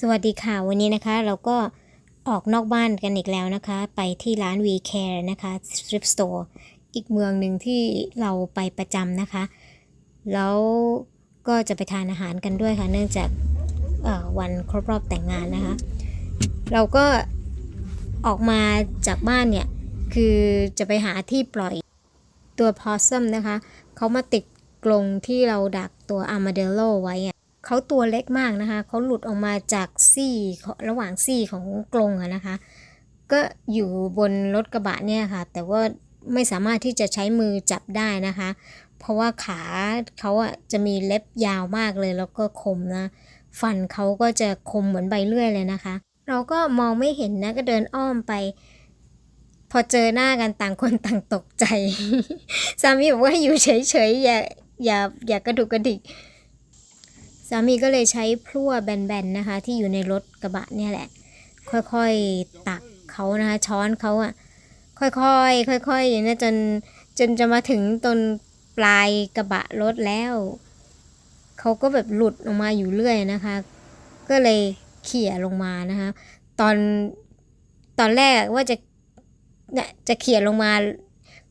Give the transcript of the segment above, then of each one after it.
สวัสดีค่ะ วันนี้นะคะเราก็ออกนอกบ้านกันอีกแล้วนะคะ ไปที่ร้าน V Care นะคะ Strip Store อีกเมืองหนึ่งที่เราไปประจำนะคะ แล้วก็จะไปทานอาหารกันด้วยค่ะ เนื่องจากวันครบรอบแต่งงานนะคะ เราก็ออกมาจากบ้านเนี่ย คือจะไปหาที่ปล่อยตัวพอสซัมนะคะ เขามาติดกรงที่เราดักตัวอาร์มาเดโลไว้อะ เขาตัวเล็กมากนะคะ เขาหลุดออกมาจากซี่ระหว่างซี่ของกรงอะนะคะ ก็อยู่บนรถกระบะเนี่ยค่ะ แต่ว่าไม่สามารถที่จะใช้มือจับได้นะคะ เพราะว่าขาเขาอะจะมีเล็บยาวมากเลยแล้วก็คมนะ ฟันเขาก็จะคมเหมือนใบเลื่อยเลยนะคะ เราก็มองไม่เห็นนะก็เดินอ้อมไป พอเจอหน้ากันต่างคนต่างตกใจ สามีบอกว่าอยู่เฉยๆอย่าอย่าอย่ากระดุกกระดิก สามีก็เลยใช้พลั่วแบนๆนะคะ ที่อยู่ในรถกระบะเนี่ยแหละ ค่อยๆตักเขานะคะช้อนเขาอะค่อยๆค่อยๆอย่างนี้จนจนจะมาถึงตนปลายกระบะรถแล้วเขาก็แบบหลุดออกมาอยู่เรื่อยนะคะ ก็เลยเขี่ยลงมานะคะ ตอนตอนแรกว่าจะเนี่ยจะเขี่ยลงมา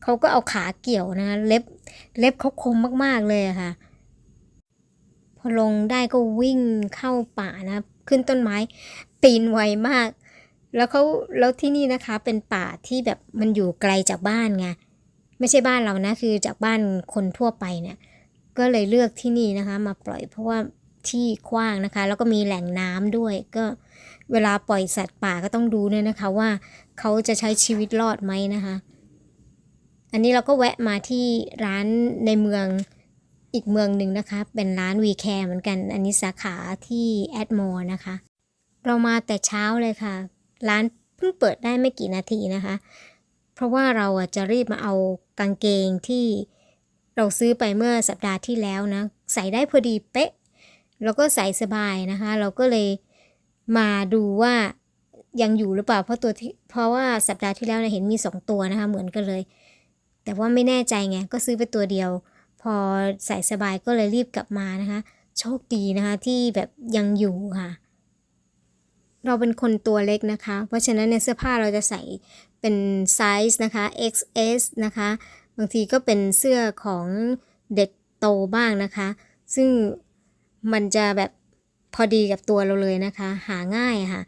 เขาก็เอาขาเกี่ยวนะคะเล็บเล็บเขาคมมากๆเลยะค่ะ ลงได้ก็วิ่งเข้าป่านะขึ้นต้นไม้ปีนไวมาก แล้วเขาแล้วที่นี่นะคะเป็นป่าที่แบบมันอยู่ไกลจากบ้านไงไม่ใช่บ้านเรานะคือจากบ้านคนทั่วไปเนี่ยก็เลยเลือกที่นี่นะคะ มาปล่อยเพราะว่าที่กว้างนะคะ แล้วก็มีแหล่งน้ำด้วยก็เวลาปล่อยสัตว์ป่าก็ต้องดูด้วยนะคะว่าเขาจะใช้ชีวิตรอดไหมนะคะ อันนี้เราก็แวะมาที่ร้านในเมือง อีกเมืองหนึ่งนะคะ เป็นร้าน V Care เหมือนกัน อันนี้สาขาที่แอดมอร์นะคะ เรามาแต่เช้าเลยค่ะ ร้านเพิ่งเปิดได้ไม่กี่นาทีนะคะ เพราะว่าเราจะรีบมาเอากางเกงที่เราซื้อไปเมื่อสัปดาห์ที่แล้วนะ ใส่ได้พอดีเป๊ะ แล้วก็ใส่สบายนะคะ เราก็เลยมาดูว่ายังอยู่หรือเปล่า เพราะตัวที่เพราะว่าสัปดาห์ที่แล้วนี่ยเห็นมีสองตัวนะคะ เหมือนกันเลย แต่ว่าไม่แน่ใจไง ก็ซื้อไปตัวเดียว พอใส่สบายก็เลยรีบกลับมานะคะ โชคดีนะคะที่แบบยังอยู่ค่ะ เราเป็นคนตัวเล็กนะคะ เพราะฉะนั้นในเสื้อผ้าเราจะใส่เป็นไซส์นะคะ XS นะคะ บางทีก็เป็นเสื้อของเด็กโตบ้างนะคะ ซึ่งมันจะแบบพอดีกับตัวเราเลยนะคะ หาง่ายค่ะ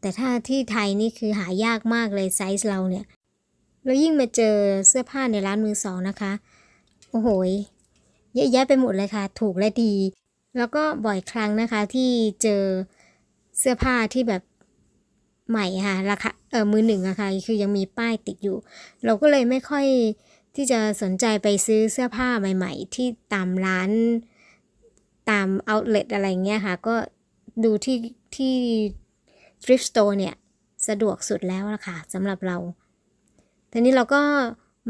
แต่ถ้าที่ไทยนี่คือหายากมากเลยไซส์เราเนี่ย แล้วยิ่งมาเจอเสื้อผ้าในร้านมือสองนะคะ โอ้โห เยอะแยะไปหมดเลยค่ะ ถูกและดี แล้วก็บ่อยครั้งนะคะที่เจอเสื้อผ้าที่แบบใหม่ค่ะราคาเออมือหนึ่งอะค่ะคือยังมีป้ายติดอยู่ เราก็เลยไม่ค่อยที่จะสนใจไปซื้อเสื้อผ้าใหม่ ๆ ที่ตามร้านตามเอาท์เลทอะไรเงี้ยค่ะ ก็ดูที่ที่ thrift store เนี่ย สะดวกสุดแล้วล่ะค่ะสำหรับเราทีนี้เราก็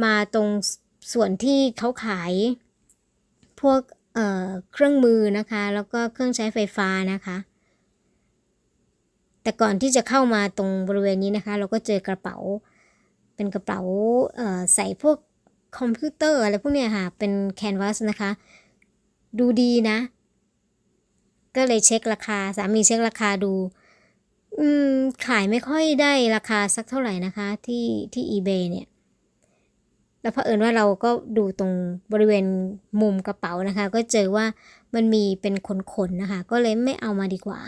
มาตรงส่วนที่เขาขาย พวกเเครื่องมือนะคะ แล้วก็เครื่องใช้ไฟฟ้านะคะ แต่ก่อนที่จะเข้ามาตรงบริเวณนี้นะคะ เราก็เจอกระเป๋า เป็นกระเป๋าใส่พวกคอมพิวเตอร์อะไรพวกเนี้ยค่ะ เป็นแคนวาสนะคะ ดูดีนะ ก็เลยเช็คราคา สามีเช็คราคาดู อืม ขายไม่ค่อยได้ราคาสักเท่าไหร่นะคะ ที่ที่ eBay เนี่ย แล้วเผอิญว่าเราก็ดูตรงบริเวณมุมกระเป๋านะคะ ก็เจอว่ามันมีเป็นขนๆนะคะ ก็เลยไม่เอามาดีกว่า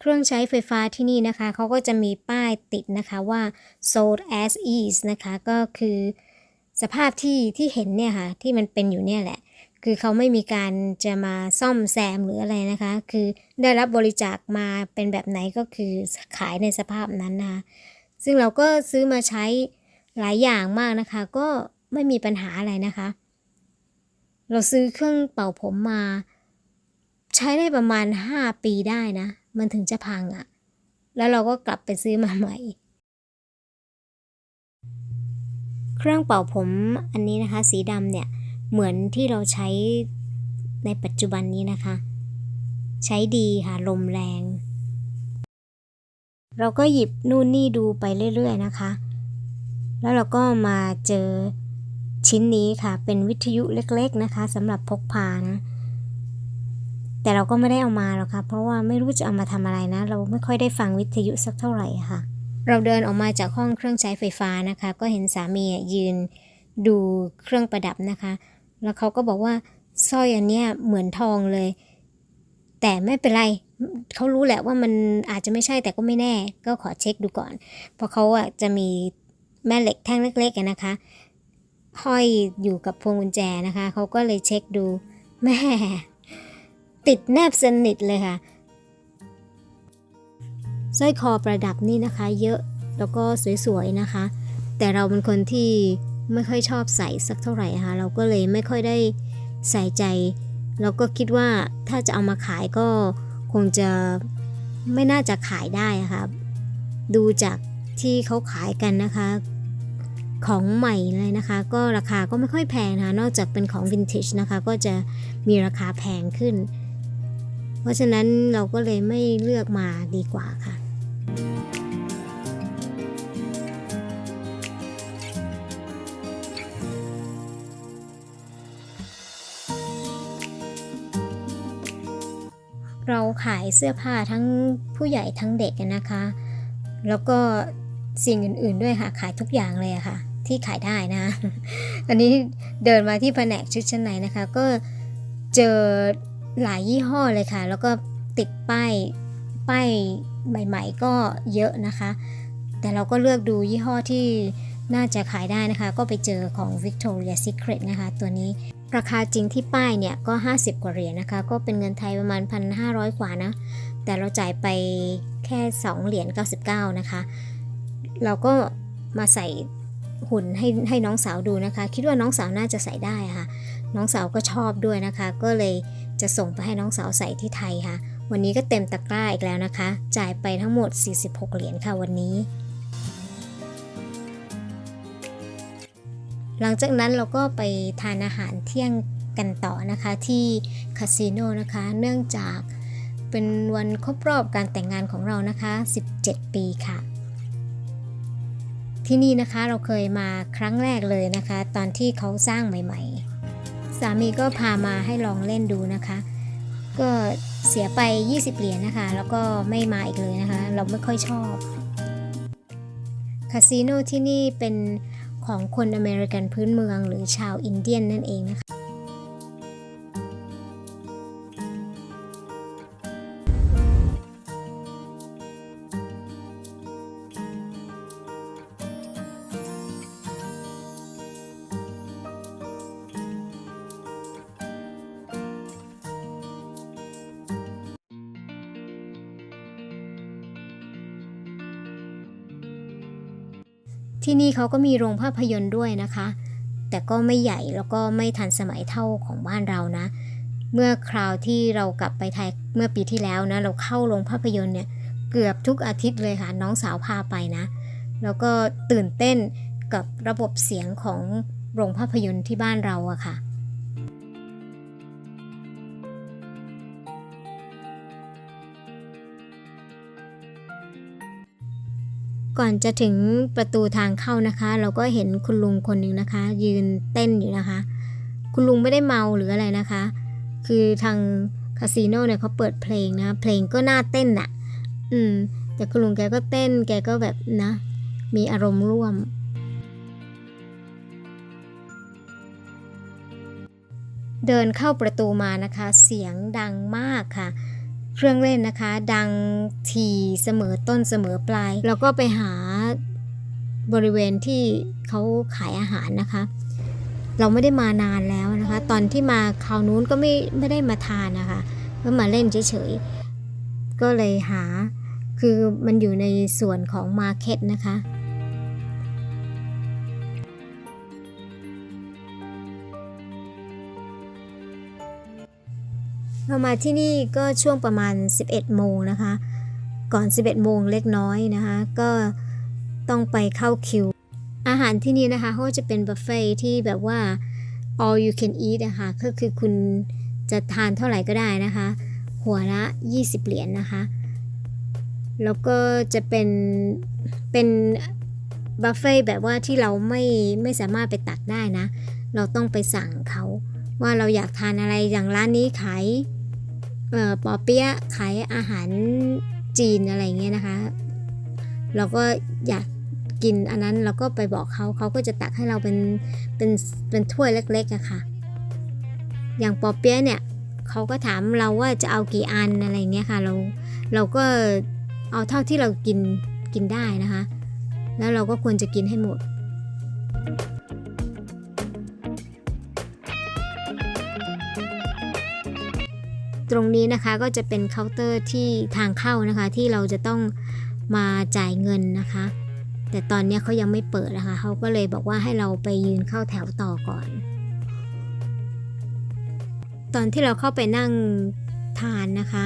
เครื่องใช้ไฟฟ้าที่นี่นะคะเขาก็จะมีป้ายติดนะคะว่า sold as is นะคะก็คือสภาพที่ที่เห็นเนี่ยค่ะที่มันเป็นอยู่เนี่ยแหละ คือเขาไม่มีการจะมาซ่อมแซมหรืออะไรนะคะ คือได้รับบริจาคมาเป็นแบบไหนก็คือขายในสภาพนั้นนะคะซึ่งเราก็ซื้อมาใช้ หลายอย่างมากนะคะ ก็ไม่มีปัญหาอะไรนะคะ เราซื้อเครื่องเป่าผมมา ใช้ได้ประมาณ 5 ปีได้นะ มันถึงจะพังอะ่ะ แล้วเราก็กลับไปซื้อมาใหม่ เครื่องเป่าผมอันนี้นะคะ สีดำเนี่ยเหมือนที่เราใช้ในปัจจุบันนี้นะคะ ใช้ดีค่ะลมแรง เราก็หยิบนู่นนี่ดูไปเรื่อย ๆ นะคะ แล้วเราก็มาเจอชิ้นนี้ค่ะ เป็นวิทยุเล็ก ๆนะคะสำหรับพกพานะ แต่เราก็ไม่ได้เอามาหรอกค่ะ เพราะว่าไม่รู้จะเอามาทำอะไรนะ เราไม่ค่อยได้ฟังวิทยุสักเท่าไหร่ค่ะ เราเดินออกมาจากห้องเครื่องใช้ไฟฟ้านะคะ ก็เห็นสามียืนดูเครื่องประดับนะคะ แล้วเขาก็บอกว่าสร้อยอันเนี้ยเหมือนทองเลย แต่ไม่เป็นไรเขารู้แหละว่ามันอาจจะไม่ใช่แต่ก็ไม่แน่ ก็ขอเช็คดูก่อน เพราะเขาอะจะมี แม่เหล็กแท่งเล็กๆนะคะ ห้อยอยู่กับพวงกุญแจนะคะ เขาก็เลยเช็คดูแม่ติดแนบสนิทเลยค่ะสร้อยคอประดับนี่นะคะ เยอะแล้วก็สวยๆนะคะ แต่เราเป็นคนที่ไม่ค่อยชอบใส่สักเท่าไหร่ค่ะเราก็เลยไม่ค่อยได้ใส่ใจ เราก็คิดว่าถ้าจะเอามาขายก็คงจะไม่น่าจะขายได้ะค่ะดูจากที่เขาขายกันนะคะ ของใหม่เลยนะคะ ก็ราคาก็ไม่ค่อยแพงนะคะ นอกจากเป็นของวินเทจนะคะ ก็จะมีราคาแพงขึ้น เพราะฉะนั้นเราก็เลยไม่เลือกมาดีกว่าค่ะเราขายเสื้อผ้าทั้งผู้ใหญ่ทั้งเด็กนะคะ แล้วก็ สิ่งอื่น ๆด้วยค่ะ ขายทุกอย่างเลยอะค่ะ ที่ขายได้นะ อันนี้เดินมาที่แผนกชุดชั้นในนะคะ ก็เจอหลายยี่ห้อเลยค่ะ แล้วก็ติดป้ายป้ายใหม่ ๆ ก็เยอะนะคะ แต่เราก็เลือกดูยี่ห้อที่น่าจะขายได้นะคะ ก็ไปเจอของ Victoria Secret นะคะ ตัวนี้ราคาจริงที่ป้ายเนี่ยก็ 50 กว่าเหรียญนะคะ ก็เป็นเงินไทยประมาณ 1,500 กว่านะ แต่เราจ่ายไปแค่ 2 เหรียญ99 นะคะ เราก็มาใส่หุ่นให้ให้น้องสาวดูนะคะ คิดว่าน้องสาวน่าจะใส่ได้ค่ะ น้องสาวก็ชอบด้วยนะคะ ก็เลยจะส่งไปให้น้องสาวใส่ที่ไทยค่ะ วันนี้ก็เต็มตะกร้าอีกแล้วนะคะ จ่ายไปทั้งหมด 46 เหรียญค่ะวันนี้ หลังจากนั้นเราก็ไปทานอาหารเที่ยงกันต่อนะคะที่คาสิโนนะคะ เนื่องจากเป็นวันครบรอบการแต่งงานของเรานะคะ 17 ปีค่ะ ที่นี่นะคะเราเคยมาครั้งแรกเลยนะคะ ตอนที่เขาสร้างใหม่ๆ สามีก็พามาให้ลองเล่นดูนะคะ ก็เสียไป 20 เหรียญนะคะ แล้วก็ไม่มาอีกเลยนะคะ เราไม่ค่อยชอบคาสิโนที่นี่เป็นของคนอเมริกันพื้นเมืองหรือชาวอินเดียนนั่นเองนะคะ ที่นี่เขาก็มีโรงภาพยนตร์ด้วยนะคะ แต่ก็ไม่ใหญ่แล้วก็ไม่ทันสมัยเท่าของบ้านเรานะ เมื่อคราวที่เรากลับไปไทยเมื่อปีที่แล้วนะ เราเข้าโรงภาพยนตร์เนี่ยเกือบทุกอาทิตย์เลยค่ะ น้องสาวพาไปนะ แล้วก็ตื่นเต้นกับระบบเสียงของโรงภาพยนตร์ที่บ้านเราอะค่ะ ก่อนจะถึงประตูทางเข้านะคะ เราก็เห็นคุณลุงคนหนึ่งนะคะ ยืนเต้นอยู่นะคะ คุณลุงไม่ได้เมาหรืออะไรนะคะ คือทางคาสิโนเนี่ยเขาเปิดเพลงนะ เพลงก็น่าเต้นน่ะ อืม แต่คุณลุงแกก็เต้น แกก็แบบนะ มีอารมณ์ร่วม เดินเข้าประตูมานะคะ เสียงดังมากค่ะ เครื่องเล่นนะคะ ดังทีเสมอต้นเสมอปลาย แล้วก็ไปหาบริเวณที่เขาขายอาหารนะคะ เราไม่ได้มานานแล้วนะคะ ตอนที่มาคราวนู้นก็ไม่ไม่ได้มาทานนะคะก็มาเล่นเฉยๆก็เลยหาคือมันอยู่ในส่วนของมาร์เก็ตนะคะ เรามาที่นี่ก็ช่วงประมาณ 11 โมงนะคะ ก่อน 11 โมงเล็กน้อยนะคะ ก็ต้องไปเข้าคิว อาหารที่นี่นะคะเขาจะเป็นบุฟเฟ่ที่แบบว่า all you can eat นะคะก็คือคุณจะทานเท่าไหร่ก็ได้นะคะ หัวละ 20 เหรียญนนะคะ แล้วก็จะเป็นเป็นบุฟเฟ่แบบว่าที่เราไม่ไม่สามารถไปตักได้นะ เราต้องไปสั่งเขาว่าเราอยากทานอะไรอย่างร้านนี้ขาย ปอเปี๊ยะขายอาหารจีนอะไรเงี้ยนะคะ เราก็อยากกินอันนั้นเราก็ไปบอกเขาเขาก็จะตักให้เราเป็นเป็นเป็นถ้วยเล็กๆอะค่ะ อย่างปอเปี๊ยะเนี่ยเขาก็ถามเราว่าจะเอากี่อันอะไรเงี้ยค่ะเราเราก็เอาเท่าที่เรากินกินได้นะคะ แล้วเราก็ควรจะกินให้หมด ตรงนี้นะคะก็จะเป็นเคาน์เตอร์ที่ทางเข้านะคะที่เราจะต้องมาจ่ายเงินนะคะ แต่ตอนนี้เขายังไม่เปิดนะคะเขาก็เลยบอกว่าให้เราไปยืนเข้าแถวต่อก่อน ตอนที่เราเข้าไปนั่งทานนะคะ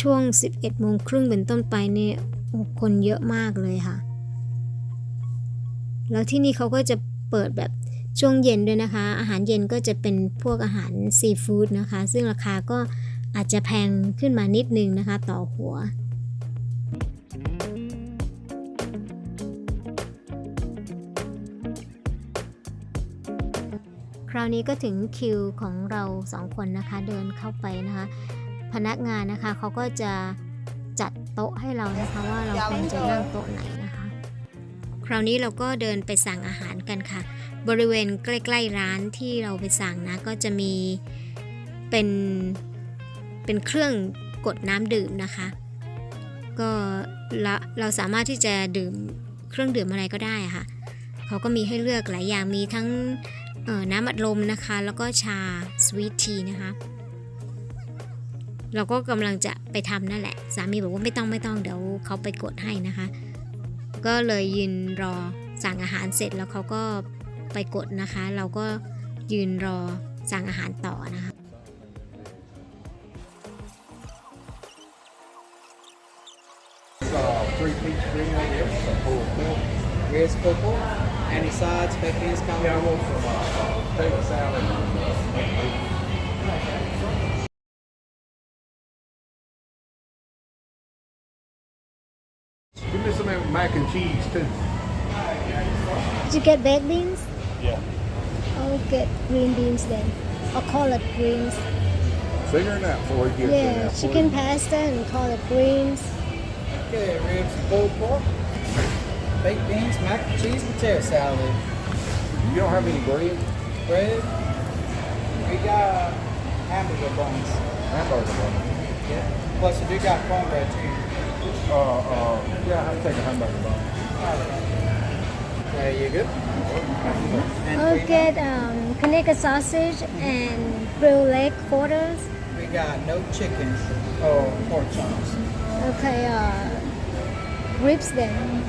ช่วง 11โมงครึ่งเป็นต้นไปเนี่ยโอ้คนเยอะมากเลยค่ะ แล้วที่นี่เขาก็จะเปิดแบบช่วงเย็นด้วยนะคะ อาหารเย็นก็จะเป็นพวกอาหารซีฟู้ดนะคะ ซึ่งราคาก็ อาจจะแพงขึ้นมานิดนึงนะคะ ต่อหัวคราวนี้ก็ถึงคิวของเราสองคนนะคะเดินเข้าไปนะคะ พนักงานนะคะเขาก็จะจัดโต๊ะให้เรานะคะว่าเราควรจะนั่งโต๊ะไหนนะคะ คราวนี้เราก็เดินไปสั่งอาหารกันค่ะ บริเวณใกล้ ๆร้านที่เราไปสั่งนะก็จะมีเป็น เป็นเครื่องกดน้ำดื่มนะคะ ก็ละเราสามารถที่จะดื่มเครื่องดื่มอะไรก็ได้ะค่ะเขาก็มีให้เลือกหลายอย่างมีทั้งน้ำอัดลมนะคะ แล้วก็ชาสวีททีนะคะเราก็กำลังจะไปทำนั่นแหละ สามีบอกว่าไม่ต้องไม่ต้องเดี๋ยวเขาไปกดให้นะคะ ก็เลยยืนรอสั่งอาหารเสร็จแล้วเขาก็ไปกดนะคะ เราก็ยืนรอสั่งอาหารต่อนะคะ three string right here. It's a purple. Red's purple. And sides, back end's kind of. Yeah, I want some uh, potato salad. And, uh, Give me some mac and cheese too. Did you get baked beans? Yeah. I'll get green beans then. I'll call Figure it out before we get yeah, chicken pasta and call it greens. Okay, ribs pulled pork. Baked beans, mac and cheese, potato salad. You don't have any bread? Bread. We got hamburger buns. Hamburger buns? Yeah. Plus, we do got cornbread too. Uh, uh, yeah, I'll take a hamburger bun. Okay, you good? And I'll get um, Connecticut sausage and grilled leg quarters. we got no chicken or pork chops. Okay, uh, ribs then.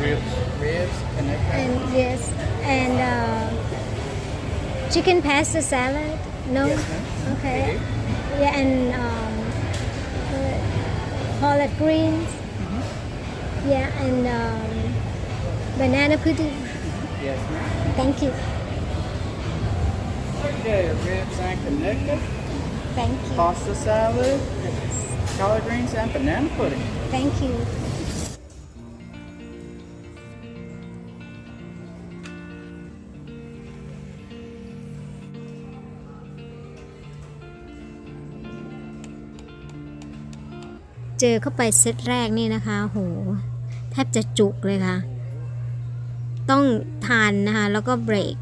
Ribs. Ribs, Connecticut. And yes, and uh, chicken pasta salad. No. Yes, ma'am. Okay. We Yeah, and um, uh, collard greens. Yeah, and um, banana pudding. Yes, ma'am. Thank you. Okay, ribs and Connecticut. Thank you. Pasta salad. Collard greens and banana pudding. Thank you. เจอเข้าไปเซตแรกนี่นะคะโหแทบจะจุกเลยค่ะ ต้องทานนะคะ แล้วก็เบรก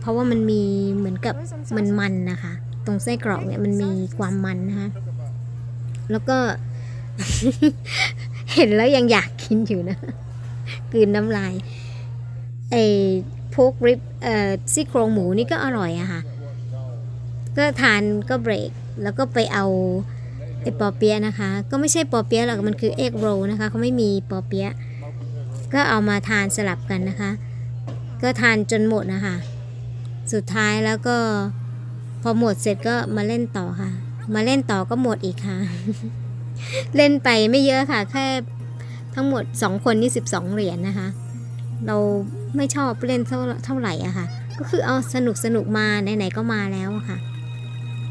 เพราะว่ามันมีเหมือนกับมันมันๆนะคะ ตรงไส้กรอกเนี่ยมันมีความมันนะคะแล้วก็ เห็นแล้วยังอยากกินอยู่นะกืนน้ำลายไอ้พวกริบเอ่อซี่โครงหมูนี่ก็อร่อยอะค่ะ ก็ทานก็เบรก แล้วก็ไปเอา ไอปอเปียะนะคะ ก็ไม่ใช่ปอเปียะหรอกมันคือเอ็กโรนะคะเขาไม่มีปอเปียะก็เอามาทานสลับกันนะคะ ก็ทานจนหมดนะคะ สุดท้ายแล้วก็พอหมดเสร็จก็มาเล่นต่อค่ะ มาเล่นต่อก็หมดอีกค่ะ เล่นไปไม่เยอะค่ะ แค่ทั้งหมด2คนนี่12เหรียญนะคะ เราไม่ชอบเล่นเท่าเท่าไหร่อะค่ะ ก็คือเอาสนุกสนุกมาไหนๆก็มาแล้วอะค่ะ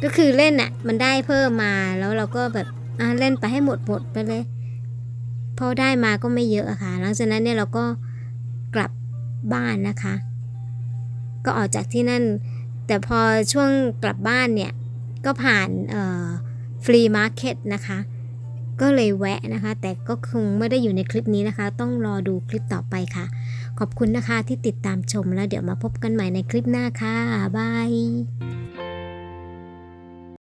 ก็คือเล่นอะมันได้เพิ่มมาแล้วเราก็แบบอะเล่นไปให้หมดหมดไปเลย พอได้มาก็ไม่เยอะอะค่ะ หลังจากนั้นเนี่ยเราก็กลับบ้านนะคะ ก็ออกจากที่นั่น แต่พอช่วงกลับบ้านเนี่ย ก็ผ่านฟรีมาร์เก็ตนะคะ ก็เลยแวะนะคะ แต่ก็คงไม่ได้อยู่ในคลิปนี้นะคะ ต้องรอดูคลิปต่อไปค่ะ ขอบคุณนะคะที่ติดตามชมแล้วเดี๋ยวมาพบกันใหม่ในคลิปหน้าค่ะบาย